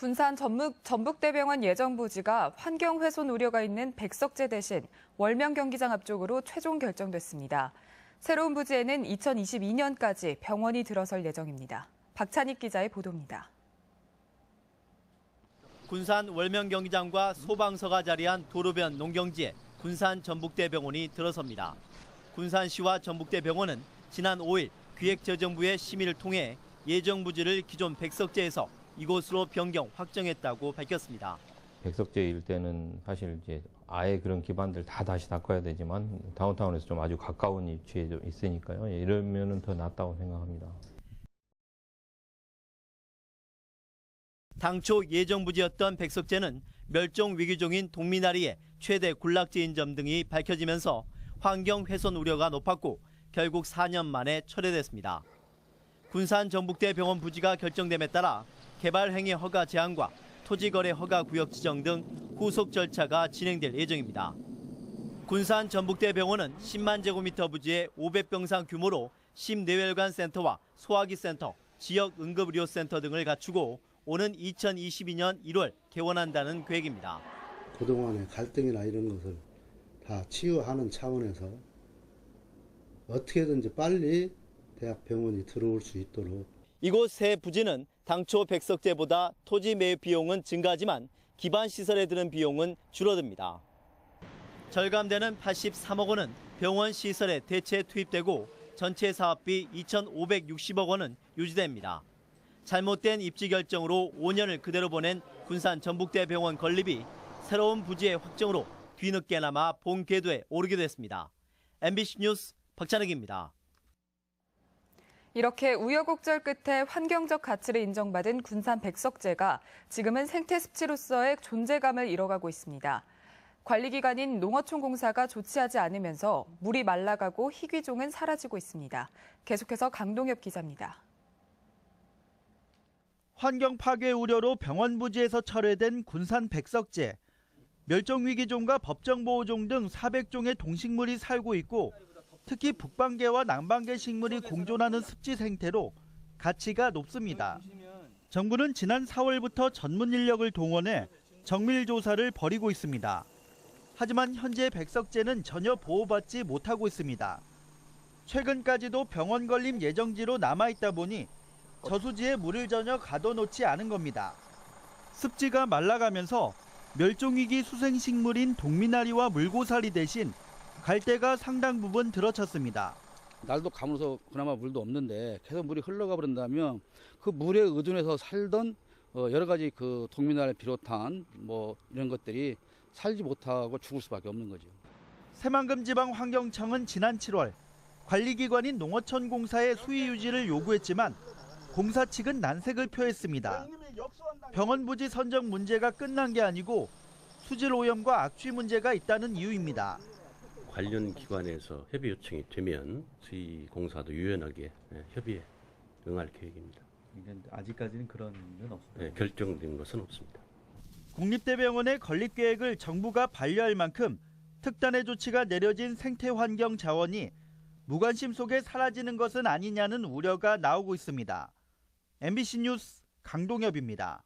군산 전북, 전북대병원 예정부지가 환경훼손 우려가 있는 백석제 대신 월명 경기장 앞쪽으로 최종 결정됐습니다. 새로운 부지에는 2022년까지 병원이 들어설 예정입니다. 박찬익 기자의 보도입니다. 군산 월명 경기장과 소방서가 자리한 도로변 농경지에 군산 전북대병원이 들어섭니다. 군산시와 전북대병원은 지난 5일 기획재정부의 심의를 통해 예정 부지를 기존 백석제에서 이곳으로 변경 확정했다고 밝혔습니다. 백석제일 때는 사실 이제 아예 그런 기반들 다 다시 닦아야 되지만 다운타운에서 좀 아주 가까운 위치에 좀 있으니까요. 예, 이러면은 더 낫다고 생각합니다. 당초 예정 부지였던 백석제는 멸종 위기종인 동미나리의 최대 군락지인 점 등이 밝혀지면서 환경 훼손 우려가 높았고 결국 4년 만에 철회됐습니다. 군산 전북대 병원 부지가 결정됨에 따라 개발 행위 허가 제한과 토지 거래 허가 구역 지정 등 후속 절차가 진행될 예정입니다. 군산 전북대 병원은 10만 제곱미터 부지의 500병상 규모로 심뇌혈관 센터와 소화기 센터, 지역 응급의료 센터 등을 갖추고 오는 2022년 1월 개원한다는 계획입니다. 그동안의 갈등이나 이런 것을 다 치유하는 차원에서 어떻게든지 빨리 대학병원이 들어올 수 있도록 이곳 새 부지는 당초 백석제보다 토지 매입 비용은 증가하지만 기반 시설에 드는 비용은 줄어듭니다. 절감되는 83억 원은 병원 시설에 대체 투입되고 전체 사업비 2,560억 원은 유지됩니다. 잘못된 입지 결정으로 5년을 그대로 보낸 군산 전북대 병원 건립이 새로운 부지의 확정으로 뒤늦게나마 본 궤도에 오르게 됐습니다. MBC 뉴스 박찬욱입니다. 이렇게 우여곡절 끝에 환경적 가치를 인정받은 군산 백석제가 지금은 생태 습지로서의 존재감을 잃어가고 있습니다. 관리기관인 농어촌공사가 조치하지 않으면서 물이 말라가고 희귀종은 사라지고 있습니다. 계속해서 강동엽 기자입니다. 환경 파괴 우려로 병원 부지에서 철회된 군산 백석제. 멸종위기종과 법정보호종 등 400종의 동식물이 살고 있고 특히 북방개와 남방개 식물이 공존하는 습지 생태로 가치가 높습니다. 정부는 지난 4월부터 전문 인력을 동원해 정밀 조사를 벌이고 있습니다. 하지만 현재 백석제는 전혀 보호받지 못하고 있습니다. 최근까지도 병원 건립 예정지로 남아 있다 보니 저수지에 물을 전혀 가둬놓지 않은 겁니다. 습지가 말라가면서 멸종위기 수생식물인 동미나리와 물고사리 대신 갈대가 상당 부분 들어쳤습니다. 날도 가물어서 그나마 물도 없는데 계속 물이 흘러가 버린다면 그 물에 의존해서 살던 어, 여러 가지 그 동미나를 비롯한 뭐 이런 것들이 살지 못하고 죽을 수밖에 없는 거죠. 새만금 지방 환경청은 지난 7월 관리기관인 농어촌공사의 수위 유지를 요구했지만 공사 측은 난색을 표했습니다. 병원 부지 선정 문제가 끝난 게 아니고 수질 오염과 악취 문제가 있다는 이유입니다. 관련 기관에서 협의 요청이 되면 저희 공사도 유연하게 예, 협의에 응할 계획입니다. 아직까지는 그런 건 없습니다. 예, 결정된 것은 없습니다. 국립대병원의 건립 계획을 정부가 반려할 만큼 특단의 조치가 내려진 생태환경 자원이 무관심 속에 사라지는 것은 아니냐는 우려가 나오고 있습니다. MBC 뉴스 강동엽입니다.